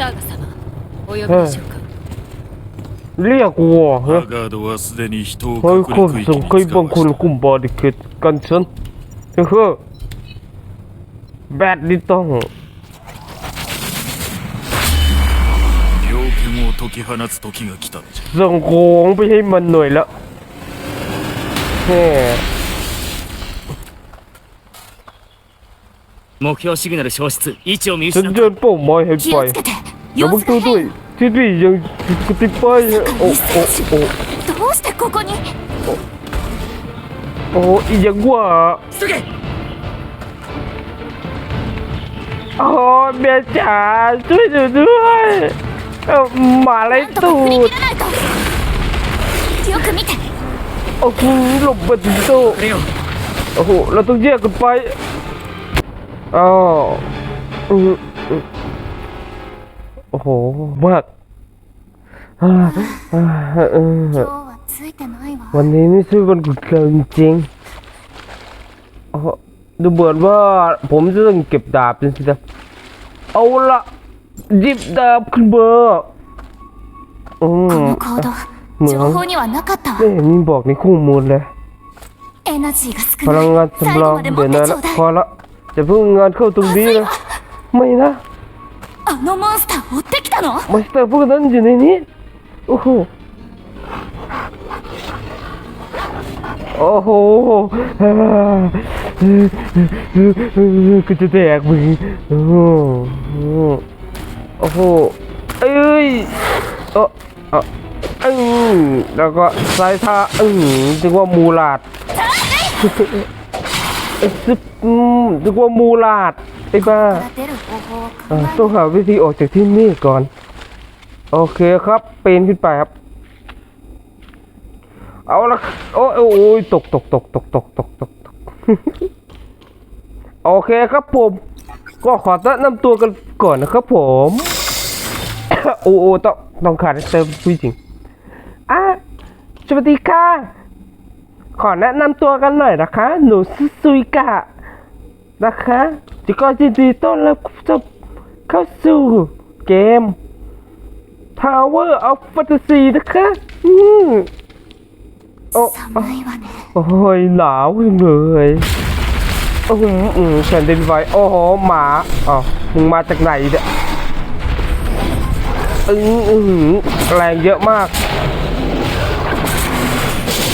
ターガ様お呼びでしょうか เรียกวัว ハ เฮ้ย ガードはすでに人を เฮ้ย 隔 คน 離区 ส่ง 域 เคย に使 บาง わ คน した กลุ่มบอดี้เกตกันฉันเฮ้ยแบดนี่ต้อง 猟犬を解き放つ時が来たのじゃ ส่งของไปให้มันหน่อยละแฮ่ 目標シグナル消失位置を見 ฉัน 失っ เดินเป้าหมายให้ 気 ไป をつけて Ya betul tu. Tidri yang ketipai. Oh oh oh. Doste koko ni. Oh iya gua. Suge. Oh biasa. Tui tu tu. Malai tu. Oh lo betul tu. Oh lo tu dia ketipai. Oh. โอ้โหมากวันนี้ไม่ชื่อวันกุเกินจริงดูเบิดว่าผมจะต้องเก็บดาบจริงๆนะเอาละยิบดาบขึ้นเบอร์อืมเหมือนนี่บอกในข้อมูลเลยพลังงานสำรองเดี๋ยวนะพอละจะเพิ่งงานเข้าตรงนี้นะไม่นะ あのモンスター追ってきたの มาสเตอร์พวกนั้นอยู่ในนี้โอ้โหโอ้โหอ่ากูจะแดกมึงโอ้โหโอ้โหเอ้ยเออเอออืมแล้วก็สายท่าอืมนึกว่ามูลาดเอ้ยซึบอืมนึกว่ามูลาดไอ้บ้า ต้องหาวิธีออกจากที่นี่ก่อน โอเคครับปีนขึ้นไปครับ เอาละโอ้ยโอ้ยตกตกตกตกตกตกตกตกโอเคครับผม ก็ขอแนะนำตัวกันก่อนนะครับผมโอ้โอ้ต้องต้องขาดเติมผู้หญิงอะสวัสดีค่ะ ขอแนะนำตัวกันหน่อยนะคะ หนูชื่อซุยกะนะคะจิก็ยินดีต้อนรับเข้า เข้าสู่เกม Tower of Fantasy นะคะอืมโอ้โอ้ยหนาวจังเลยโอ้โหแผ่นดินไหวโอ้โหหมาอ๋อมึงมาจากไหนเนี่ยอึ้อึ้แรงเยอะมาก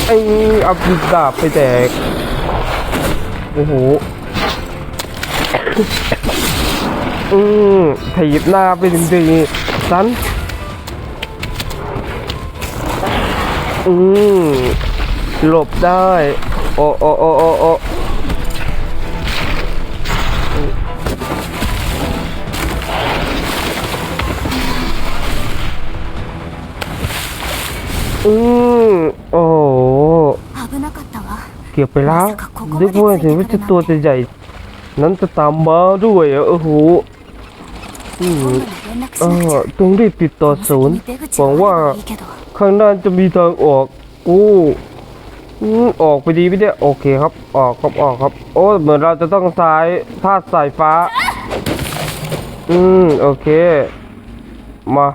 ไอ้เอาดาบไปแตกโอ้โห อืมถีบหน้าไปถึงดีสันอืมหลบได้ โอโอโอโอโออืมโอ้เกือบไปแล้วนึกว่าถึงว่าจะตัวจะใหญ่ นั้นจะตามมาด้วยโอ้โห ที่เอ่อจงรีบติดต่อศูนย์หวังว่าข้างหน้าจะมีทางออกโอ้ออกไปดีไเนี่ยโอเคครับ ออกครับออกครับ โอ้เหมือนเราจะต้องสายท่าสายฟ้า อืมโอเค มา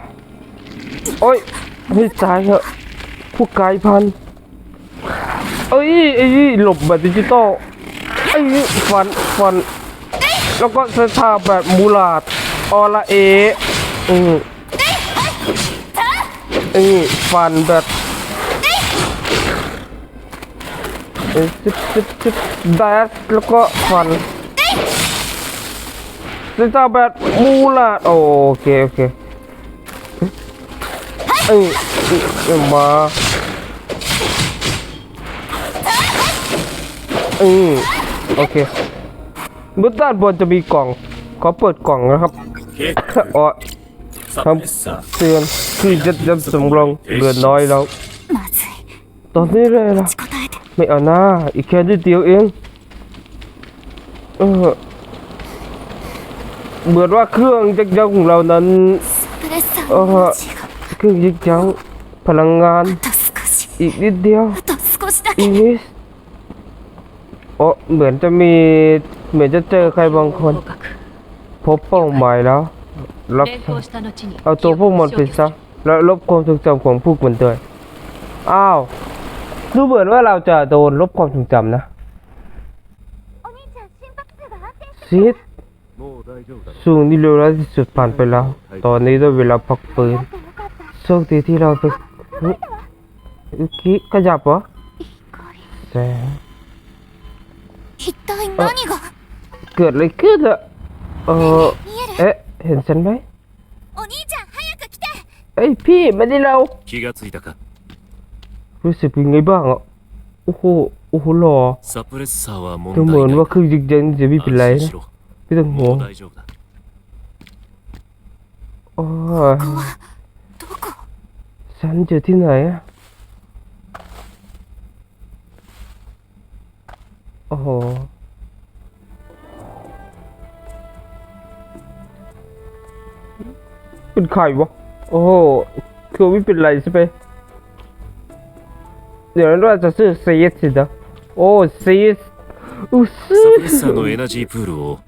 โอ้ยให้ตายเถอะผู้กายพันเอ้ยเอ้ยหลบแบบดิจิตอลไอ้ฟันฟัน แล้วก็เซตาแบบมูลาด ออละเออืมอืมฟันแบบเอ้ยจิ๊บจิ๊บจิ๊บแดสแล้วก็ฟันเส้นทาแบบมูลาดโอเคโอเคเอ้ยเอ้ยมาอืมโอเคบนด้านบนจะมีกล่อง ขอเปิดกล่องนะครับ อ๋อครัเตือนคือยัดยัดสมรองเหลือน้อยแล้วตอนนี้เลยล่ะไม่เอาหน้าอีกแค่นิดเดียวเองเออเหมือนว่าเครื่องยักษ์ยักของเรานั้นเออเครื่องยักษ์ยักพลังงาน อีกนิดเดียวอีกนิดโอเหมือนจะมีเหมือนจะเจอใครบางคน พบเป้าหมายแล้วรับเอาตัวพวกมันไปซะแล้วลบความทรงจำของพวกมันด้วยอ้าวดูเหมือนว่าเราจะโดนลบความทรงจำนะซิดสูงนี่เร็วแล้วสุดผ่านไปแล้ว ตอนนี้ได้เวลาพักปืนโชคดีที่เราไปคิขยับเหรอแสงเกิดอะไรขึ้นอะ เออเอ๊ะ เห็นฉันไหมเอ้ยพี่มาได้เรารู้สึกเป็นไงบ้างอะโอ้โหโอ้โหหล่อดูเหมือนว่าคือยิงยันจะไม่เป็นไรนะไม่ต้องห่วงโอ้ฉันเจอที่ไหนอะโอ้โห เป็นใครวะ โอ้โห คือไม่เป็นไรใช่ไหมเดี๋ยวนั้นว่าจะซื้อซีสสินะโอ้ซีสอู้ซี サプレッ ส サーのエナジープールを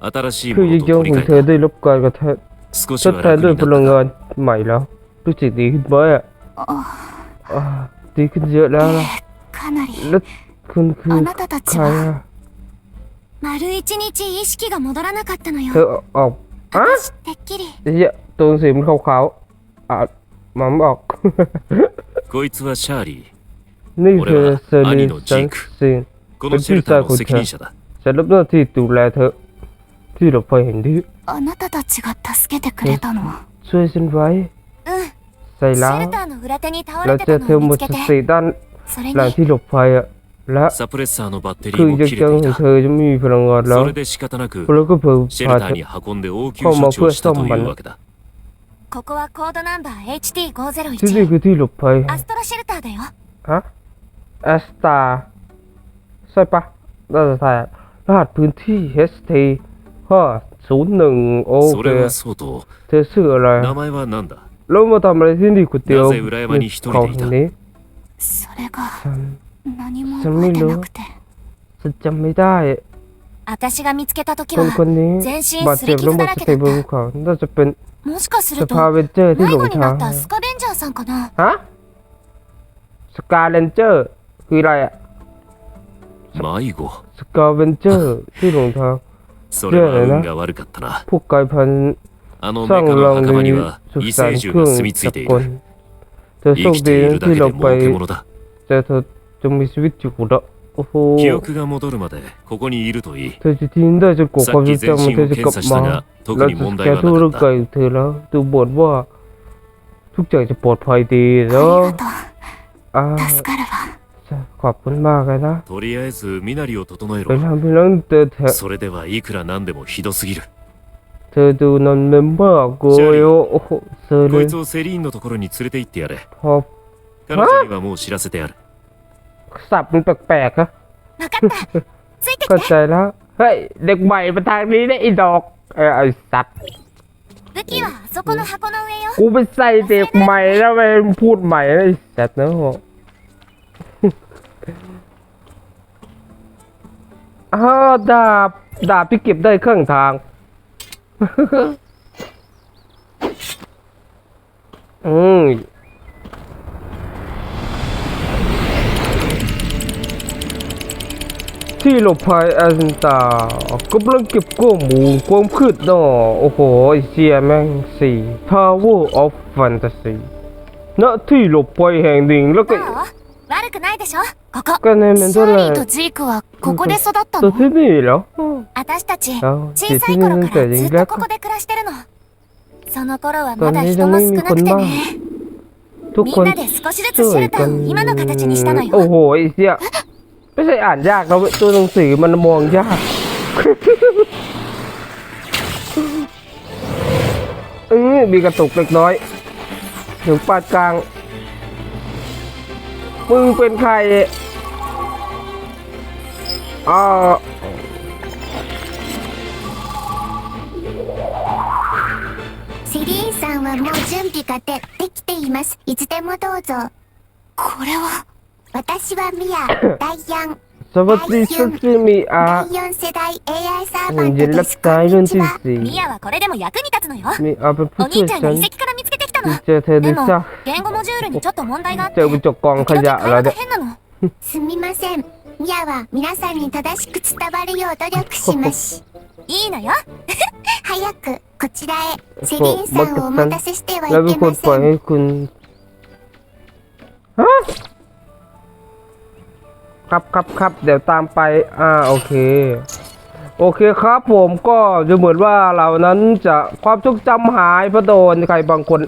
新しい คือ も ยิง の ย と ง 取り ของ 替 เธอ え ได้รับการกระทบ た少し ทด は แทน 楽 ด้วย に พ な ลัง った งานใหม่แล้ว รู้สึกดีขึ้นไหมอะอ่าดีขึ้นเยอะแล้วล่ะ かなり แล้วคุณคือ あなたたち ใคร は อะ 丸一日意識が戻らなかったの เธอ よ ออกอะ 私てっきり ไอ้เหี้ยตัว หนังสือมันขาวๆอ่ะมันไม่ออก こいつはシャーリー นี่คือเซอร์ 俺 ลี は兄の สัน ジーク ซิน このシェルターの責任者だ ฉันรับหน้าที่ดูแลเธอ ที่หลบภัยแห่งนี้ あなたたちが助けてくれたの ช่วยฉันไว้ うん ใส่ シ แล้ว ェルターの裏手に倒 เรา れて เจอ た เธอ の หม を ด 見つけ ส て ติด้าน それ หลัง に ที่หลบภัยอะและ サプレッサーのバッテリ คือ ーも ยัก 切 ษ์ れ ยัง て ข い องเธ た อจะไม่มีพลังงานแล้ว それで仕方なく แล้วก็เพิ่ม シェル พา タ เธ ー อ に運んで応急เข้า 処 มา 置 เพื่อ をし ซ่ た อม と มัน いうわけだ ここはコードナンバー ที่นี่ HT501 คือที่หลบภัย アストロシェルターだよ ฮะแอสตาใช่ปะน่าจะใช่รหัสพื้นที่ HT ห้าศูนย์หนึ่งโอ そ เค れはそうと เธอชื่ออะไร 名前は何だ แล้วมาทำอะไรที่นี่ก๋วยเตี๋ยว なぜ裏山に一人でいた ของแห่งนี้ それが ฉัน 何も覚えてなくて ฉันจำไม่ได้ 私が見つけた時 คน は คนนี้ 全身 บาด す เจ็ り บแล้ว 傷 หม だ ด ら ส け ติ だっ บนภู た เขาน่าจะเป็น もしかす ส ると ภาเวนเจอร์ที่ 迷 หลง 子に ทาง なったスカベンジャーさんかな ฮะสกาเลนเจอร์คืออะไรอะ 迷子 สกาเวนเจอร์ที่หลงทาง それは運が悪かったな พวกกายพันธุ์ あの สร้าง メカ รั の ง 墓場 ใน には สุ 異 สาน 星 เค 獣 รื่อ が ง 住み着 จั い ก てい รกล る เธอโช 生 ค きて ดี い นะ るだ ที่ けで เราไป 儲けものだ แต่เธอจะมีชีวิตอยู่ละโอ้โห 記憶が戻るまでここにいるといい เธอจะทิ้งได้จนกว่าความทรงจำมันเธอจะกลับมา 特 เรา に จะ 問 แก 題は ทั่ว な ร่าง かっ กายของเธอแล้ว ดูบทว่า ทุกอย่างจะปลอดภัยดี あ เนาะ りが อ่า とう助かるわ ขอบคุณมากเลยนะ たとりあえず身なりを整え ไป ろ ทำไปนั่งเธอเถอะ それではいくらなんでもひどすぎる เธอดูนอนเมมเบอร์โกยโอ้โหเธอเล こ ย いつをセリーンのところに連れて行ってやれ พอ 彼女にはもう知らせてある สับมันแปลกๆครับก็ใจแล้ว เฮ้ย เด็กใหม่มาทางนี้ได้อีดอกเออไอสัตว์กูไปใส่เด็กใหม่แล้วไปพูดใหม่ไอสัตว์เนาะอ้าดาบ ดาบที่เก็บได้เครื่องทางอืม ที่หลบภัยแอสตากำลังเก็บข้อมูลความคืบหน้าโอ้โหไอเสียแม่งสี่ Tower of Fantasy ณที่หลบภัยแห่งหนึ่งแล้วก็ どう悪くないでしょここ ก็ในเมน シ เทอ ャ ร์ ー แล リー น と ด์ ジークはここで育った ตัว の ที่นี่เหรอ 私たちあ小さい頃からずっとここで暮らしてるのその頃はまだ人も少なくてね ทุก み คน んなで少しずつシェルターを今の形にしたの โอ้ よ โหไอ้เสีย ไม่ใช่อ่านยากนะเว้ยตัวหนังสือมันมองยาก เออมีกระตุกเล็กน้อยถึงปานกลาง มึงเป็นใครอ่า セリーンさんはもう準備がでできていますいつでもどうぞこれは 私はミア、ダイヤン。サバ what's ミア第四世代 AI サーバントです。こんにちは。ミアはこれでも役に立つのよ。お兄ちゃんが遺跡から見つけてきたの。でも、言語モジュールにちょっと問題があって、ちょっと時 took 変なの。すみません。ミアは皆さんに正しく伝わるよう努力します。いいのよ。早くこちらへ。セリンさんをお待たせしてはいけませ。 ครับครับครับเดี๋ยวตามไปอ่าโอเค โอเคครับผมก็จะเหมือนว่าเรานั้นจะความทรงจำหายพระโดนใครบางคน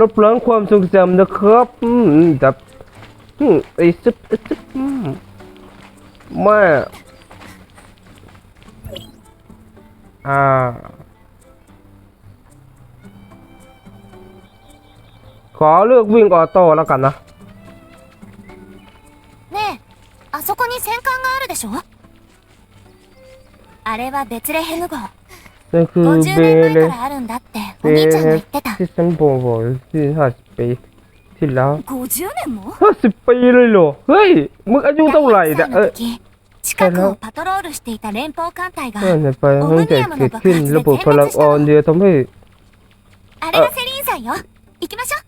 ลบเลือนความทรงจำนะครับอืมแต่อืมไอ้ซึบไอ้ซึบอืมแม่อ่าขอเลือกวิ่งออโต้แล้วกันนะ しょあれはベツレヘム号 นั่นคือ 50 เบ 年前 เล からあるんだって เบ お兄ちゃんが เล 言ってた ที่ฉันบอกบอกที่ห้าสิบปีที่แล้ว 50年もห้าสิบปีเลยเหรอ เฮ้ย มึงอายุเท่าไหร่ 第 เนี่ย 一 เอ 歳 อ の時近くをパトロールしていた連邦艦隊が เออเนี่ยไปตั้งแต่เกิดขึ้นระบบพลังออนเดียทำให้ あれがセリンさんよ行きましょう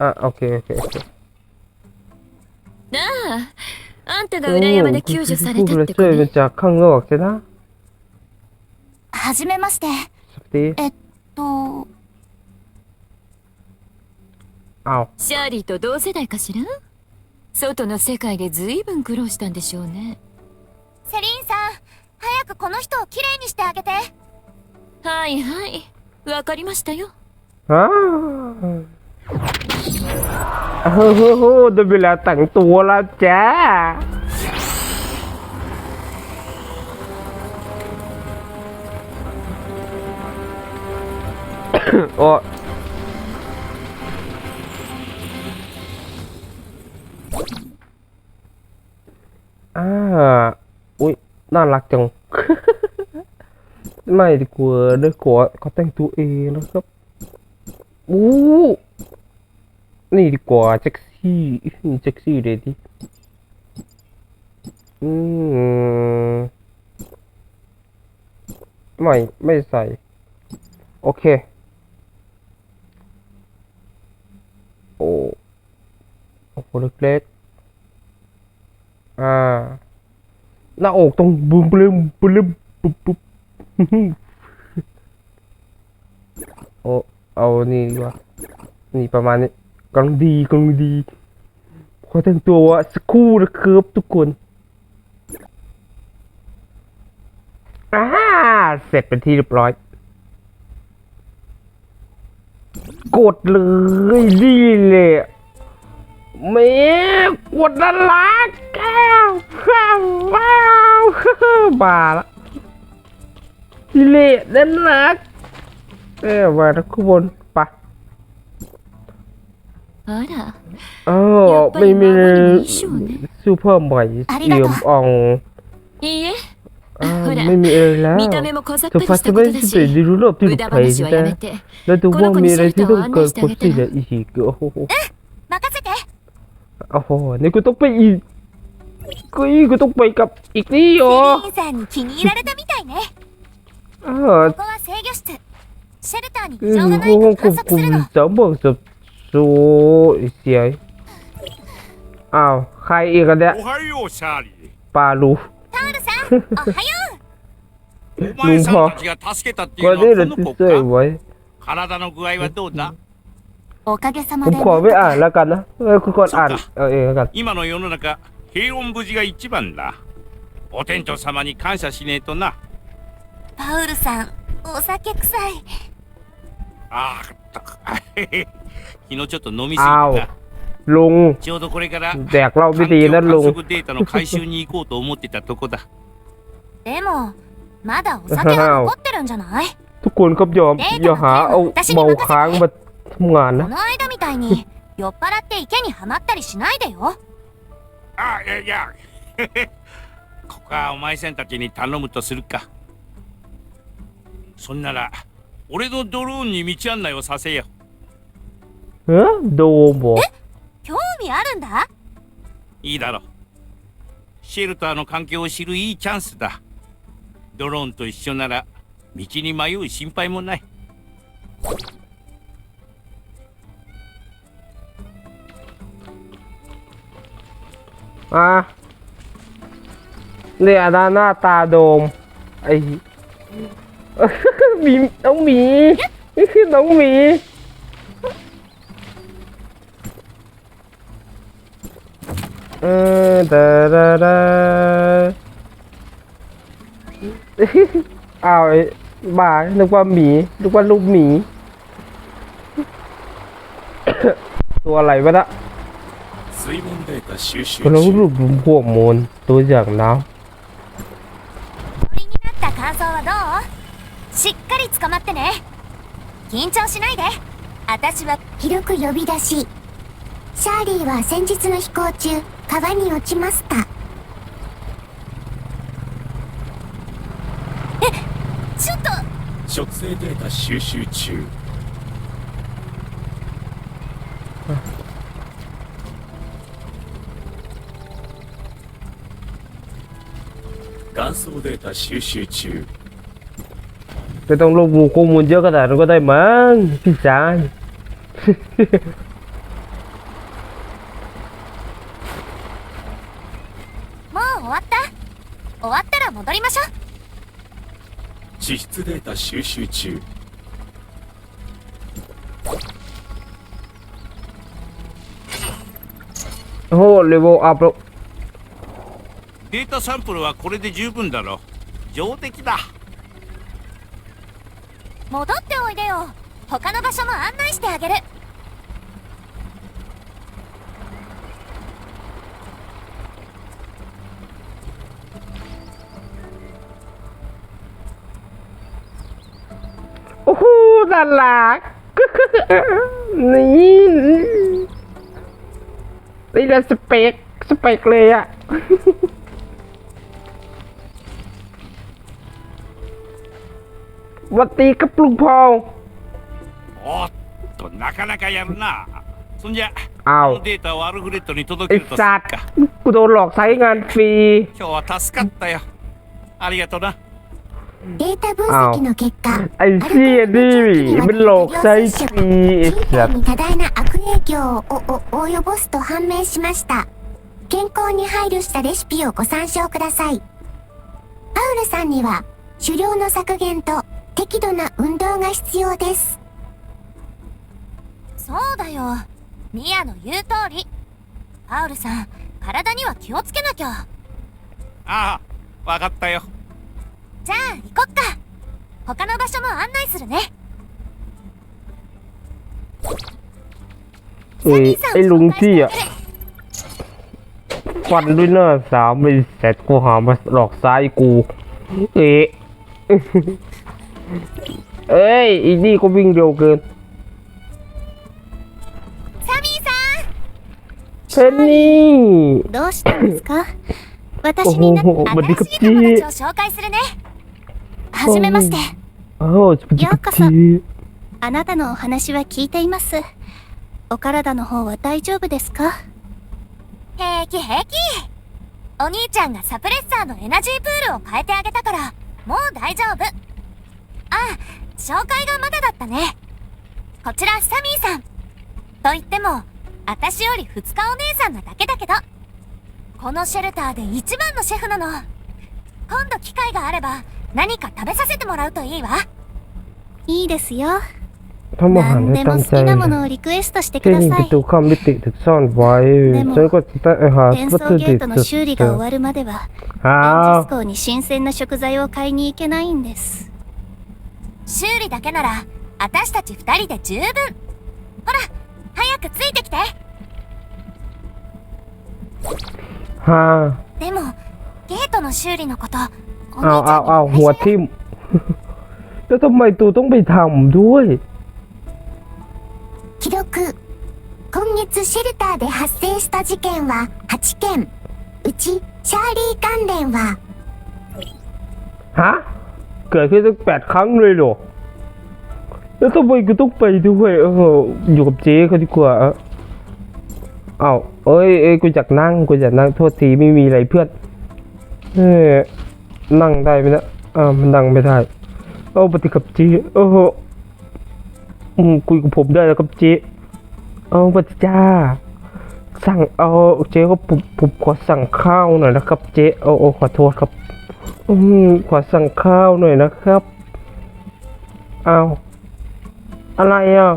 อ่ะโอเคโอเคโอเค あ あんたが裏山で救助されたってことね。はじめまして。えっと。シャーリーと同世代かしら？外の世界でずいぶん苦労したんでしょうね。セリンさん、早くこの人をきれいにしてあげて。はいはい、わかりましたよ。ああ。 โอ้โหได้เวลาแต่งตัวแล้วจ้าโอ้อ่าอุ้ยน่ารักจัง ไม่ดีกว่าเดี๋ยวขอเขาแต่งตัวเองนะครับ อู้ นี่ดีกว่าเซ็กซี่เซ็กซี่เลยดิอืมไม่ไม่ใส่ โอเค โอ้โอ้โหเล็กๆอ่าหน้าอกตรงบึ้มบึ้มบึ้มปุ๊บปุ๊บโอ้เอานี่ดีกว่านี่ประมาณนี้ กำลังดีกำลังดีขอแต่งตัวสักครู่นะครับทุกคนอ่าเสร็จเป็นที่เรียบร้อย กดเลยนี่แหละแม่กดน่ารักอ้าวว้าวว้าวบาละนี่แหละน่ารักเอ๊ะมาทุกคน ら、 เออไม่มีซูเปอร์ใหม่ ありがとう เยี่ยมอ่อง いいえ、 อ่า ほら ไม่มีอะไรแล้ว 見た目も小ざっ เธอ ぱり ฟั し ส た ต์ こ ไม่ とだ ได้ し、 ดูรูปที่ถูก 無駄 เพจ 話は แต่ やめて。 แล้วดูว่ามีอะไรที่ต้องเกิดคนที่เหลืออีกโอ้โห 任せて โอ้โหนี่กูต้องไปอีกกูอีกกูต้องไปกับอีกนี่เหรอ セリンさんに気に入られたみたいね เออ ここは制御室シェルターに คื 異 อ 常がな ห้ い อง か ควบ 観測 คุ す ม るの จะบอกจะ โซ่เสียอ้าวใครอีกกันเนี่ย おはようシャーリー ปาลู タオルさんおはよお前さんたちが助けたってい ก็ うの นี่ は แหละ この ที่ 子 เสื้อ か ไว้ 体の具合はどうだうおかげさ ผ ま ม で ขอไม่อ่านแล้วกันนะเออคุณกดอ่าน そっか เอาเองแล้วกัน 今の世の中平穏無事が一番だお店長様に感謝しねえとなパウルさんお酒臭いああ 昨日ちょっと飲みすぎ อ้าว たな ลุง ちょうどこれから แดกเหล้าไม่ 環 ดี 境 นะ 観 ลุง 測データの回収に行こうと思ってたとこだでもまだお酒が残ってるんじゃない ทุกคนครับยอมอย่าหาเอาเมาค้างมาทำงานนะ この間みたいに酔っ払って池にはまったりしないでよあいやいやここはお前さんたちに頼むとするかそんなら俺のドローンに道案内をさせよ เ ออโดมบอก 興味あるんだいいだろう シェルターの環境を知るいいチャンスだドローンと一緒なら道に迷う心配もない อ่ะเนี่ยนะหน้าตาโดม ไอ้ หมีน้องหมีนี่คือน้องหมี เออเดาดาดา อ้าวไอ้บ้านึกว่าหมีนึกว่าลูกหมี ตัวอะไรวะนะ 水分データ収集 กำลังรวบรวมข้อมูลตัวอย่างน้ 鳥になった感想はどうしっかり捕まってね緊張しないで私は広く呼び出しシャーリーは先日の飛行中 川に落ちましたえちょっと植生データ収集中元祖データ収集中 ำไม่ต้องรวบรวมข้อมูลเยอะขนาดนั้นก็ได้มั้งพี่ชาย 収集中。おおレボアップデータサンプルはこれで十分だろ。上出来だ。戻っておいでよ。他の場所も案内してあげる。 น่ารัก นี่นี่แหละสเปกสเปกเลยอะหวัดดีกับลุงพอล おっとなかなかやるなそんじゃあおこのデータをアルフレッドに届 ไอ้ けるとする สัตว์ か กูโดนหลอกใช้งานฟรี 今日は助かったよありがとうな データ分析の結果 ไอ้เชี่ยนี่มันหลอกใช้ฟรีไอ้สัตว์ に多大な悪影響をおお及ぼすと判明しました健康に配慮したレシピをご参照くださいパウルさんには狩猟の削減と適度な運動が必要ですそうだよミアの言う通りパウルさん体には気をつけなきゃああわかったよ じゃあ行こっか他の場所も案内するね เอ้ยไอ้ลุงที่อะฟันด้วยหน้าสามไอ้แสตกูหามาหลอกซ้ายกู เอ๊ะ เอ้ยอีนี่ก็วิ่งเร็วเกิน サミーさ เพนนี่ んどうしたんですか私になになおーまあ新しい友達を紹介するね はじめまして。ようこそ。あなたのお話は聞いています。お体の方は大丈夫ですか？平気平気。お兄ちゃんがサプレッサーのエナジープールを変えてあげたから、もう大丈夫。あ、紹介がまだだったね。こちらサミーさん。と言っても、私より二日お姉さんなだけだけど。このシェルターで一番のシェフなの。今度機会があれば、何か食べさせてもらうといいわいいですよ ทำอาหาร 何 ให้ で ตั้ も ง 好 ใจ きなものをリクエストしてく เช่น ださ ประ い ตูข้ามมิติถูกซ่อนไว้ でも ฉันก็จะหา 転 วัต 送 ถุ ゲ ดิ ー บ トの สุด 修理が終わるまでは อ้า レン ว ジス港に新鮮な食材を買いに行けないんです修理だけなら私たち二人で十分ほら早くついてきて ฮ่า でもゲートの修理のこと お อ้าว 兄ち อ้า ゃ วอ้าว んに หัว 内緒ね ทิ่ม แล้วทำไมตูต้องไปทำด้วย 記録今月シェルターで発生した事件は8件うちシャーリー関連は ฮะ เกิดขึ้นตั้งแปดครั้งเลยเหรอ แล้วทำไมกูต้องไปด้วยเอออยู่กับเจ๊เขาดีกว่าเอออ้าวเอ้ยเอ้ยกูอยากนั่งกูอยากนั่งโทษทีไม่มีอะไรเพื่อน เอ้ย นั่งได้ไหมนี่ยอ่ามันนั่งไม่ได้เอาปฏิกับเจีโอ้โหคุยกับผมได้แล้วครับเจ๊เอาปฏิจ้า สั่งเอาเจ๊ก็ผมผมขอสั่งข้าวหน่อยนะครับเจ๊โอ้โอ้ขอโทษครับอืมขอสั่งข้าวหน่อยนะครับเอาอะไรอะ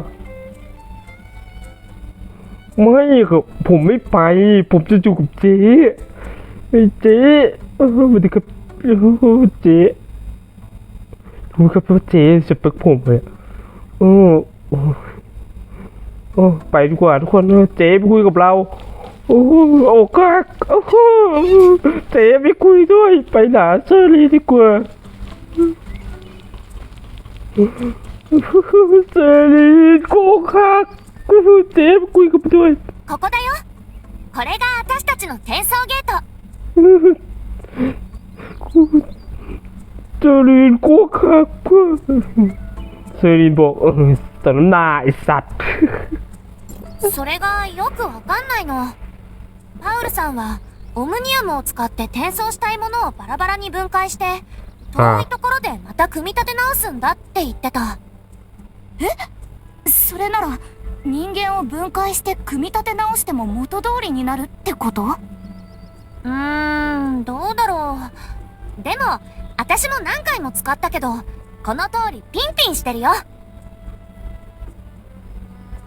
ไม่ครับผมไม่ไป ผมจะอยู่กับเจ๊ไอ้เจ๊เออสวัสดีครับ เออเจ๊รู้ครับว่าเจ๊จะเปิกผมเลยโอ้โอ้โอ้ไปดีกว่าทุกคนเออเจ๊ไปคุยกับเรา โอ้โอ้กักโอ้โหเจ๊ไปคุยด้วย ไปหาเชอรี่ดีกว่าเชอรี่โกคักเจ๊ไปคุยกับด้วย ここだよこれが私たちの転送ゲート เจริญกูคักเซรีนบอกเออสนหนาไอสัตว์ それがよくわかんないのパウルさんはオムニアムを使って転送したいものをバラバラに分解して遠いところでまた組み立て直すんだって言ってたえそれなら人間を分解して組み立て直しても元通りになるってことうーんどうだろう でも、私も何回も使ったけど、この通りピンピンしてるよ。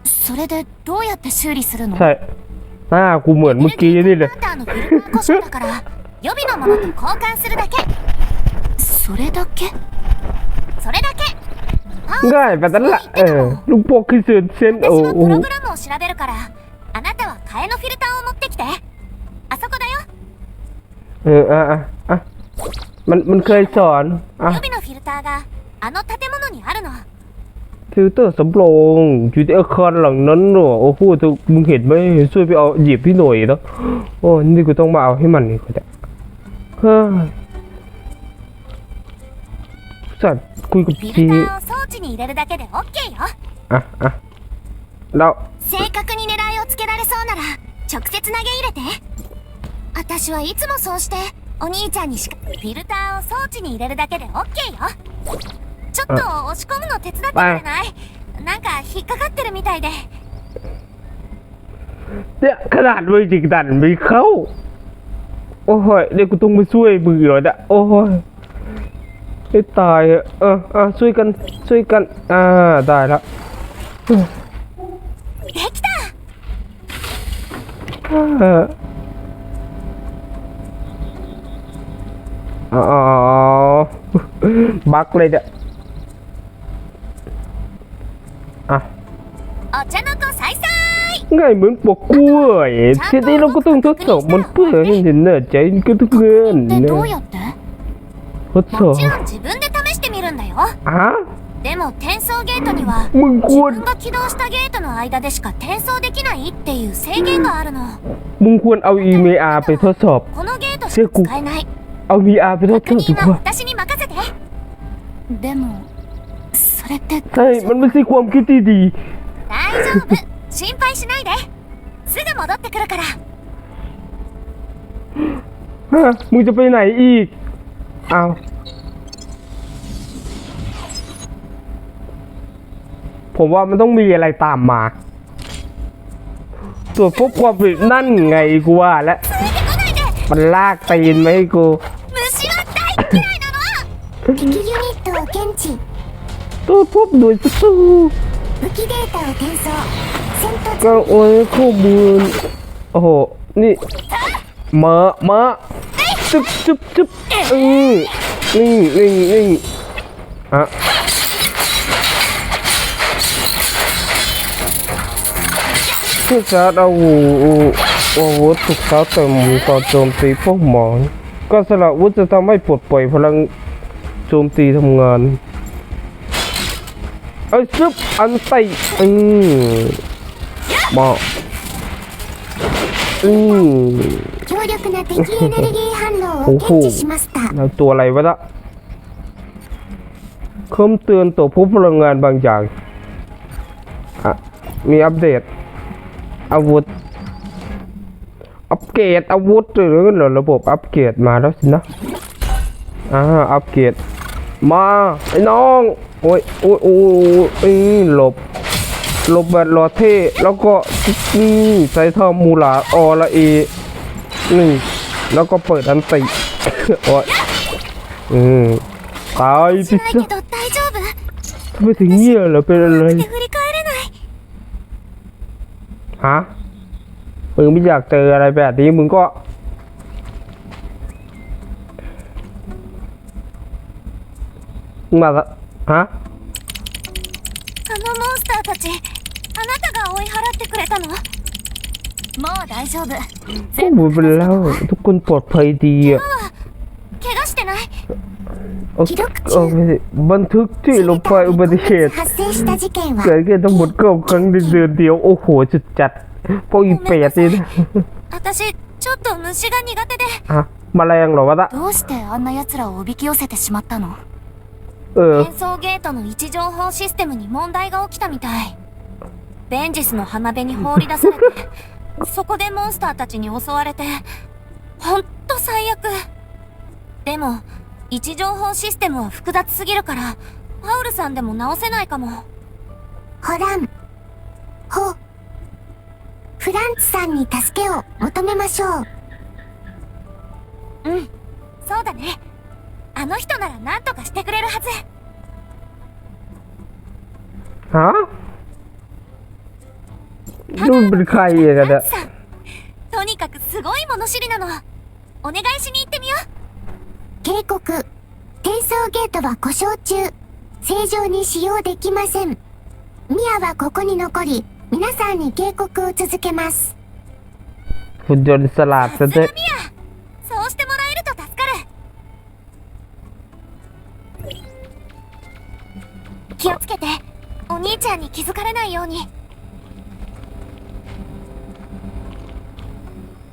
それでどうやって修理するの？ใช่หน้ากูเหンターのフィルのだから、予備のものと交換するだけ。それだけ？それだけ。パン私はプログラムを調べるから、あなたは替えのフィルターを持ってきて。あそこだよ。うん、ああ、あ มันมันเคยสอนอ่ะ 予備のフィルターがあの建物にあるの ฟิลเตอร์สำรองอยู่ที่อาคารหลังนั้นเหรอโอ้โหเธอมึงเห็นไหมช่วยไปเอาหยิบพี่หน่อยนะโอ้นี่กูต้องมาเอาให้มันนี่ก็ได้เฮ้ยสัตว์คุยกับ フィ จี ルターを装置に入れるだけで OK よ อ่ะอ่ะแล้ว 正確に狙いをつけられそうなら直接投げ入れて私はいつもそうして お兄ちゃんにしかフィルターを装置に入れるだけで OK よちょっと押し込むの手伝ってくれないなんか引っかかってるみたいで เนี่ยขนาดมือจิกดันไม่เข้า โอ้ยเดี๋ยวกูต้องไปช่วยมือหน่อยนะโอ้ยให้ตายอะเอออ่ะช่วยกันช่วยกัน อ่าได้แล้ว できた อออ๋อบักเลยเนี่ยอ่ะ お茶の子さいさい ง่ายเหมือนปอกกล้วยทีนี้เราก็ต้องทดสอบมันเพื่อให้เห็นเนื้อใจก็ทุกเงิน で นะ どうやって ทดสอ も บ ちろん自分で試してみるんだよ อ่ะ でも転送ゲートには มึงค 自 วร 分が起動したゲートの間でしか転送できないっていう制限があるの มึงควรเอาอีเมอาไปทดสอบ このゲートしか使えない เอามีอาไปทดส 確 อบดี 認 ก は ว่า 私に任せてでもそれって ใช่ มันไม่ใช่ความคิดที่ดี 大丈夫心配しないですぐ戻ってくるから ฮะ มึงจะไปไหนอีก เอาผมว่ามันต้องมีอะไรตามมาตรวจพบความผิดนั่นไงกูว่าแล้ว ついてこないで มันลากตีนมาให้กูตู้ปุ๊บดูดสู้ก็โอ้ยข้อบุญโอ้โห นี่มามาจึ๊บจึ๊บจึ๊บอือนี่นี่นี่อะคือจะเอา อาวุธถูกเท้าเติมต่อโจมตีพวกหมอนก็สละวุธจะทำให้ปลดปล่อยพลังโจมตีทำงานเอ้ยซึบอันไตอืมบอกอืมโอ้โหแล้วตัวอะไรวะละเคำเตือนตัวผู้พลังงานบางอย่าง อะ มีอัปเดต อาวุธ อัปเกรดอาวุธหรือระบบอัปเกรดมาแล้วสินะอ่าอัปเกรดมาไอ้น้องโอ้ยโอ้ยโอ้ยหลบหลบแบบรอเท่แล้วก็นี่ใส่ท่อมูลาออละเอนี่แล้วก็เปิดอันติโอ้ยอืมตายสิจ้ะไมถึงเงี้ยเหรอเป็นอะไรฮะ มึงไม่อยากเจออะไรแบบนี้มึงก็ มึงมาละฮะ あのモンスターたちあなたが追い払ってくれたのもう大丈夫 ก็หมดไปแล้ว ทุกคนปลอดภัยดีอ่ะ 怪我してない โอเคโอเคบันทึกที่ลงไปอุบัติเหตุ 発生した事件は เกิดขึ้นทั้งหมดเก้าครั้งในเดือนเดียว โอ้โหจุดจัด ポイペやってる。私、ちょっと虫が苦手で。あ、マラヤンロワだ。どうしてあんな奴らをおびき寄せてしまったの？うん。変装ゲートの位置情報システムに問題が起きたみたい。ベンジスの浜辺に放り出されて、そこでモンスターたちに襲われて、ほんと最悪。でも、位置情報システムは複雑すぎるから、パウルさんでも直せないかも。ほらン、ほ、フランツさんに助けを求めましょう。うん、そうだね。あの人なら何とかしてくれるはず。はどぶりかいえがだ。とにかくすごい物知りなの。お願いしに行ってみよう。警告。転送ゲートは故障中。正常に使用できません。ミアはここに残り、皆さんに警告を続けます หุ่นยนต์สลัดซะเถอะ ミアそうしてもらえると助かる気をつけてお兄ちゃんに気づかれないように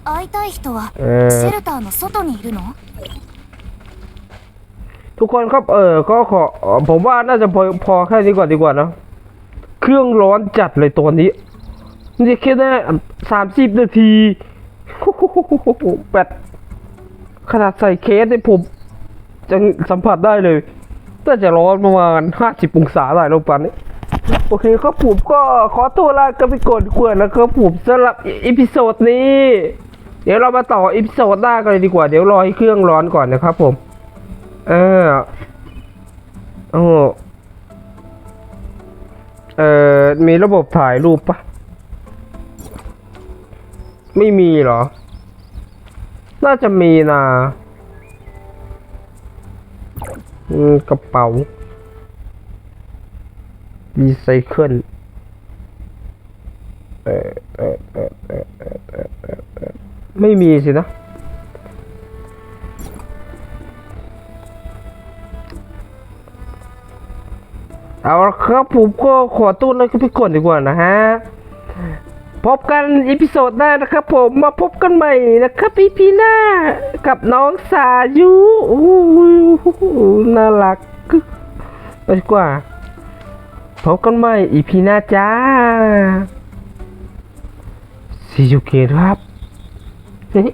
会いたい人は เอ シ อ ェルターの外にいるの ทุกคนครับ เออ ก็ขอเอ่อผมว่าน่าจะพอพอแค่นี้ก่อนดีกว่านะ เครื่องร้อนจัดเลยตัวนี้นี่แค่ได้สามสิบนาทีแบตขนาดใส่เคสเนี่ยผมจะสัมผัสได้เลยน่าจะร้อนประมาณห้าสิบองศาได้ลงปันนี้โอเคครับผมก็ขอตัวลากันไปก่อนดีกว่านะครับผมสำหรับอีพิโซดนี้ เดี๋ยวเรามาต่ออีพิโซดหน้ากันเลยดีกว่า เดี๋ยวรอให้เครื่องร้อนก่อนนะครับผม เออโอ้ เออมีระบบถ่ายรูปปะไม่มีเหรอ น่าจะมีนะกระเป๋ารีไซเคิลเออเออ เอาละครับผมก็ขอตู้แล้วก็ไปก่อนดีกว่านะฮะ พบกันอีพิโซดหน้านะครับผมมาพบกันใหม่นะครับพี่พีหน้า กับน้องสายุโอ้โหน่ารักไปดีกว่า พบกันใหม่อีพีหน้าจ้าซีจูเกครับนี่